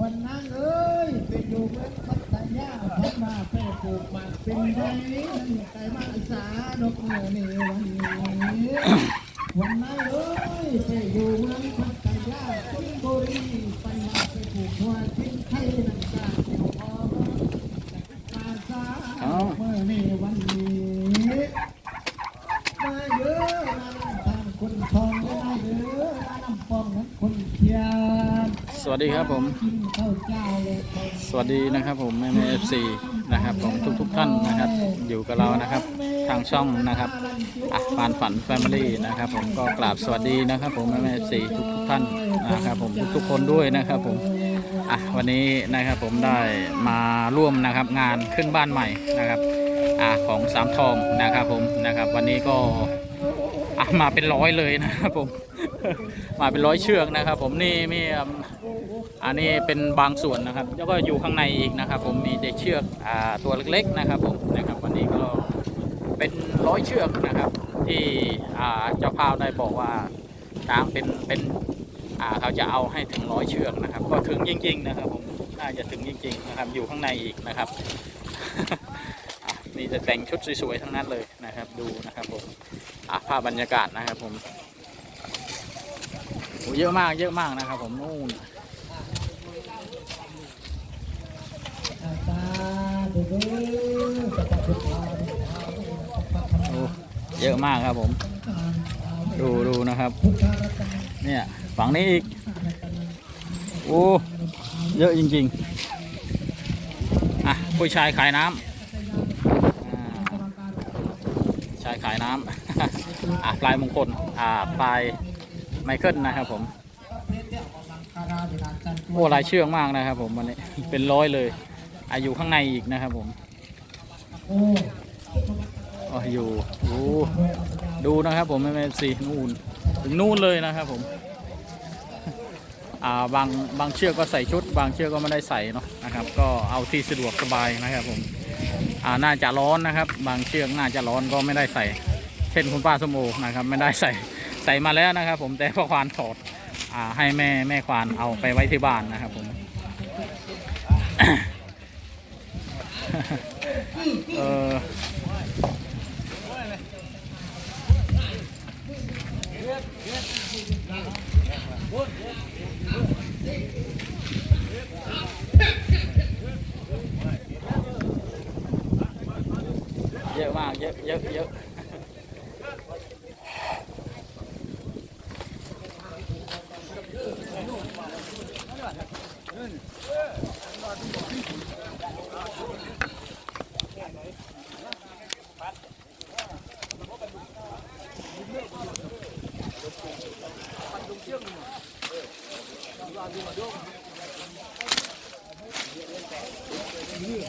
วันนั้นเอ้ยไปอยู่เมืองพัทยาพัดมาเพื่อปลูกมาเป็นไงนั่นไก่มาสาดอกเหนในวันนี้วันนั้นเอ้ยไปอยู่เมืองพัทยาสิงห์บุรีไปมาไปปลูกหัวทิ้งไทยนั่นกาเดียวพอมาสาดอกเมื่อในวันนี้มาเยอะมาทางคนทองมาเยอะมาน้ำปองนั้นคนเทียนส วัสดีครับผม สวัสดีนะครับผมแม่แม่เอฟซีนะครับผมทุกทุกๆท่านนะครับ อยู่กับเรานะครับ ทางช่องนะครับอะปานฝันแฟมิลี่นะครับผมก็กราบสวัสดีนะครับ ผมแม่แม่เอฟซีทุกทุกท่านนะครับ ผมทุกๆคนด้วยนะครับผมอะวันนี้นะครับผมได้มาร่วมนะครับงานขึ้นบ้านใหม่นะครับอะของสามทองนะครับผมนะครับ วันนี้ก็อะมาเป็นร้อยเลยนะครับผม มาเป็นร้อยเชือกนะครับ ผมนี่มีอันนี้เป็นบางส่วนนะครับ แล้วก็อยู่ข้างในอีกนะครับ ผมมีเด็กเชือกอ่าตัวเล็กๆนะครับผมนะครับวันนี้ก็เป็นร้อยเชือกนะครับ ที่อ่าเจ้าภาพได้บอกว่าช้างเป็นเป็นอ่าเขาจะเอาให้ถึงร้อยเชือกนะครับ ก็ถึงจริง ๆ นะครับ ผมน่าจะถึงจริง ๆ นะครับ อยู่ข้างในอีกนะครับอะมีแต่แต่งชุดสวยๆทั้งนั้นเลยนะครับ ดูนะครับผมภาพบรรยากาศนะครับผม เยอะมากเยอะมากนะครับผมนู่นโอ้เยอะมากครับผม ดูดูนะครับ เนี่ยฝั่งนี้อีก โอ้เยอะจริงๆ อะผู้ชายขายน้ำชายขายน้ำอะปลายมงคล อ่าปลาย ไมเคิลนะครับผมโอ้ลายเชื่องมากนะครับผมวันนี้เป็นร้อยเลย อายุข้างในอีกนะครับผมอ๋ออยู่โอ้ดูนะครับผมม่เป็นสีนู่นถึงนู่นเลยนะครับผมอ่าบางบางเชือกก็ใส่ชุด บางเชือกก็ไม่ได้ใส่เนาะนะครับ ก็เอาที่สะดวกสบายนะครับผมอ่าน่าจะร้อนนะครับ บางเชือกน่าจะร้อนก็ไม่ได้ใส่ เช่นคุณป้าสมโอนะครับ ไม่ได้ใส่ ใส่มาแล้วนะครับ ผมแต่พ่อควานถอดอ่าให้แม่แม่ควานเอาไปไว้ที่บ้านนะครับผมเออเยอะมากเยอะเยอะเยอะ โ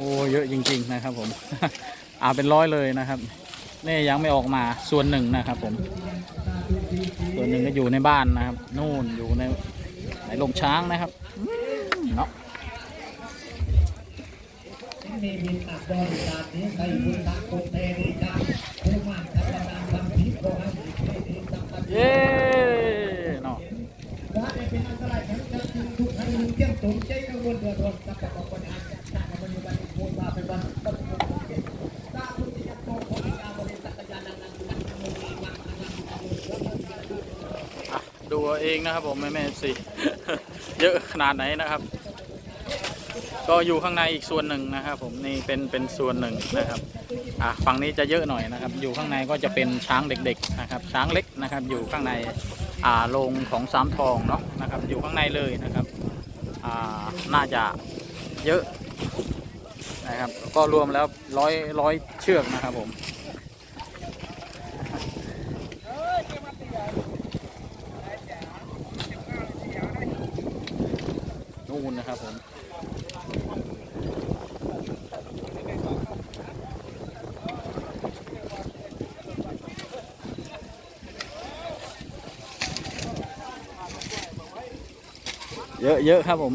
อ้เยอะจริง ๆ นะครับ ผมอาเป็นร้อยเลยนะครับนี่ยังไม่ออกมาส่วนหนึ่งนะครับ ผม ส่วนหนึ่งก็อยู่ในบ้านนะครับ นู่นอยู่ในในโรงช้างนะครับ อืมเนาะเย้เนาะอ่ดูเอาเองนะครับผมแม่แม่สิเยอะขนาดไหนนะครับ ก็อยู่ข้างในอีกส่วนหนึ่งนะครับผมนี่เป็นเป็นส่วนหนึ่งนะครับอะฝั่งนี้จะเยอะหน่อยนะครับ อยู่ข้างในก็จะเป็นช้างเด็กๆนะครับ ช้างเล็กนะครับ อยู่ข้างในอ่าโรงของสามทองเนาะนะครับ อยู่ข้างในเลยนะครับอ่าน่าจะเยอะนะครับ ก็รวมแล้วร้อยร้อยเชือกนะครับผมนู่นนะครับผม เยอะเยอะครับผม